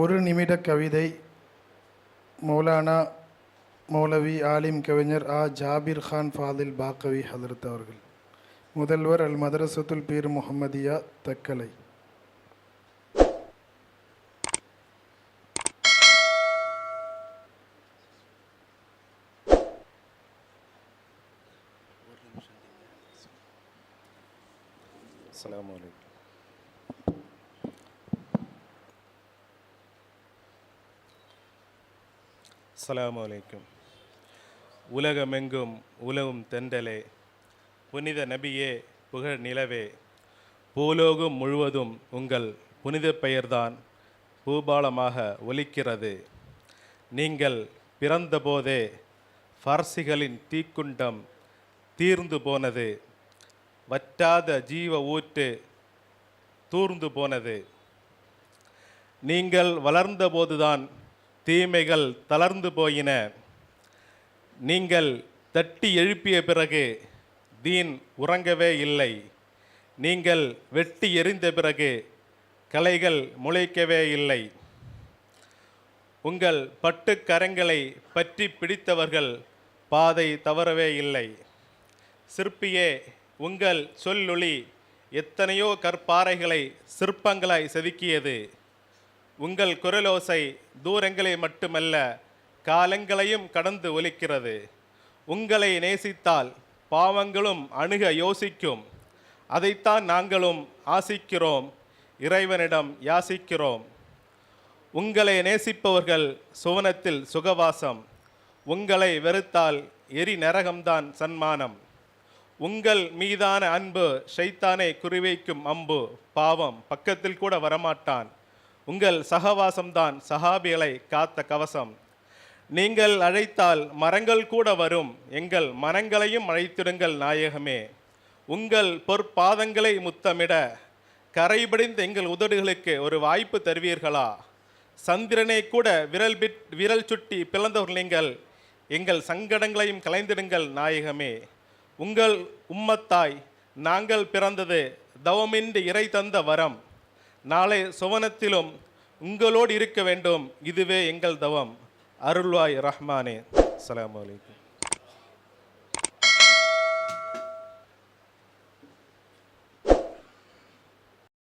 ஒரு நிமிட கவிதை மௌலானா மௌலவி ஆலிம் கவிஞர் ஆ ஜாபிர் கான் ஃபாதில் பாக்கவி ஹதரத் அவர்கள். முதல்வர் அல் மதரசத்துல் பீர் முகமதியா தக்கலை. அஸ்ஸலாமு வலைக்கம் அஸ்லாம் வலைக்கும் உலகமெங்கும் உலவும் தென்றலே புனித நபியே புகழ் நிலவே பூலோகம் முழுவதும் உங்கள் புனித பெயர்தான் பூபாலமாக ஒலிக்கிறது. நீங்கள் பிறந்தபோதே பார்சிகளின் தீக்குண்டம் தீர்ந்து போனது வற்றாத ஜீவ ஊற்று தூர்ந்து போனது. நீங்கள் வளர்ந்தபோதுதான் தீமைகள் தளர்ந்து போயின. நீங்கள் தட்டி எழுப்பிய பிறகு தீன் உறங்கவே இல்லை. நீங்கள் வெட்டி எறிந்த பிறகு கலைகள் முளைக்கவே இல்லை. உங்கள் பட்டுக்கரங்களை பற்றி பிடித்தவர்கள் பாதை தவறவே இல்லை. சிற்பியே உங்கள் சொல்லொளி எத்தனையோ கற்பாறைகளை சிற்பங்களாய் செதுக்கியது. உங்கள் குரலோசை தூரங்களை மட்டுமல்ல காலங்களையும் கடந்து ஒலிக்கிறது. உங்களை நேசித்தால் பாவங்களும் அணுக யோசிக்கும். அதைத்தான் நாங்களும் ஆசிக்கிறோம். இறைவனிடம் யாசிக்கிறோம். உங்களை நேசிப்பவர்கள் சுவனத்தில் சுகவாசம். உங்களை வெறுத்தால் எரி நரகம்தான் சன்மானம். உங்கள் மீதான அன்பு ஷைத்தானை குறிவைக்கும் அம்பு. பாவம் பக்கத்தில் கூட வரமாட்டான். உங்கள் சகவாசம்தான் சஹாபிகளை காத்த கவசம். நீங்கள் அழைத்தால் மரங்கள் கூட வரும். எங்கள் மரங்களையும் அழைத்திடுங்கள் நாயகமே. உங்கள் பொற்பாதங்களை முத்தமிட கரைபடிந்த எங்கள் உதடுகளுக்கு ஒரு வாய்ப்பு தருவீர்களா? சந்திரனை கூட விரல் பிட் விரல் சுட்டி பிளந்தவர்கள் நீங்கள். எங்கள் சங்கடங்களையும் கலைந்திடுங்கள் நாயகமே. உங்கள் உம்மத்தாய் நாங்கள் பிறந்தது தவமின்றி இறை தந்த வரம். நாளை சுவனத்திலும் உங்களோடு இருக்க வேண்டும். இதுவே எங்கள் தவம். அருள்வாய் ரஹ்மானே. அலாம் அலைக்கும்.